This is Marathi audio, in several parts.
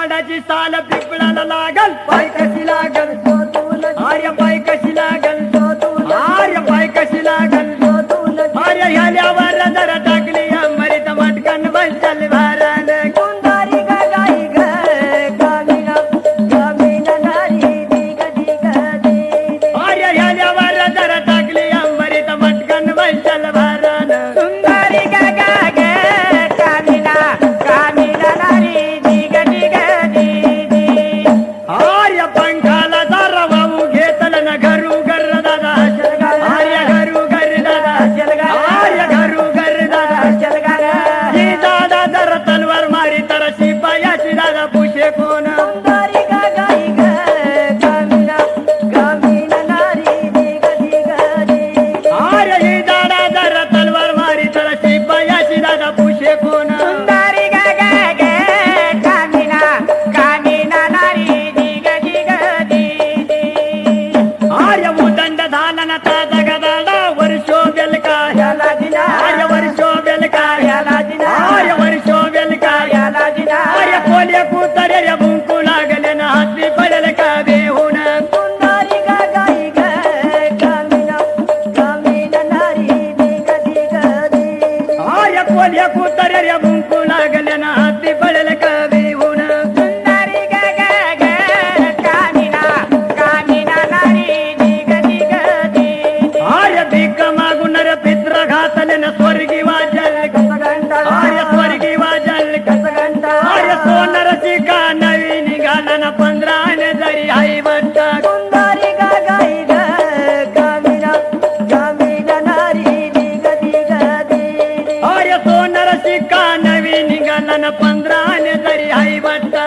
वडाची साल पिपळाला लागल. पाय कशी लागल? आर्य जगदाडा वर्षो बेल का ह्याला दिना. आर्य वर्षो बेल का ह्याला दिना. आर्य वर्षो बेल का ह्याला दिना. आर्य कोले कुतरे रे बुंकू लागले ना हाती पडेल का बेहून. कोल्या कुतरे रे वाजल कस घंटा आर्य स्वर्गी वाजल कस घंटा आर्य सोनरची का नवीन गाना ना पंधराने जरी आई म्हणता कुंदारी गा गाई ग गामिना गामिना नारी गदी गदी. आर्य सोनरची आई म्हणता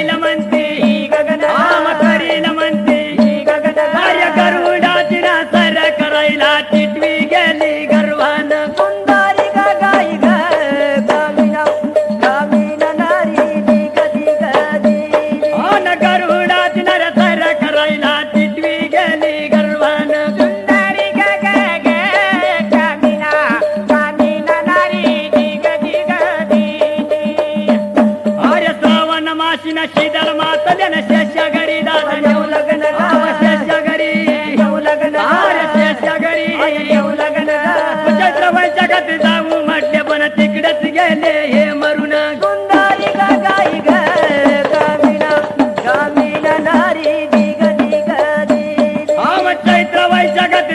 म्हणते. नवाई जगत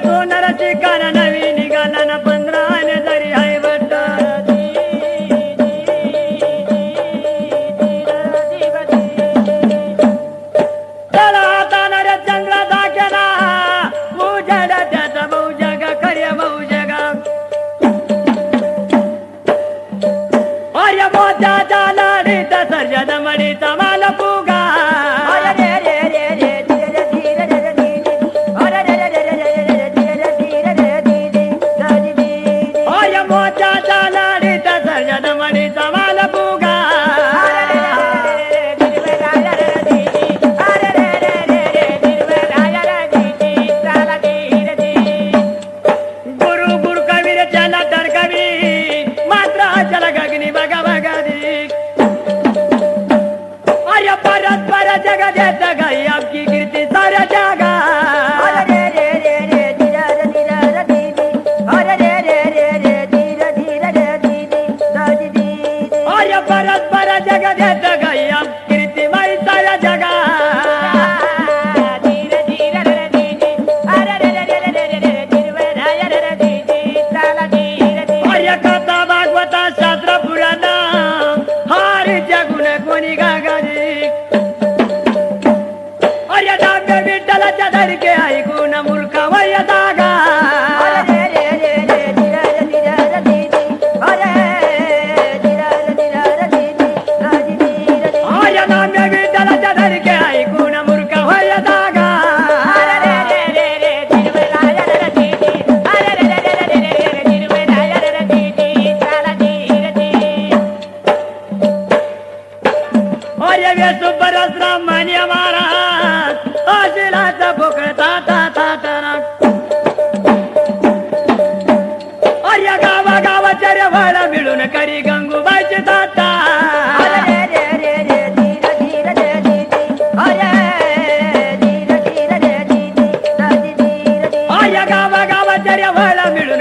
কোন i got Dagadia, मान्य महाराज आशिलाचा पोकळता ता ता तारा अरे गावा गावाच्या रे वाडा मिळून करी गंगूबाईची ताता अरे गावा गावाच्या रे वाडा मिळून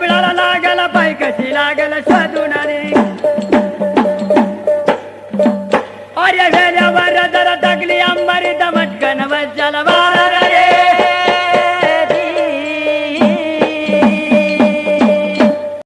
पिळाला लागला बाई कशी लागल साधून अरे वेऱ्यावर जरा टाकली अंबारी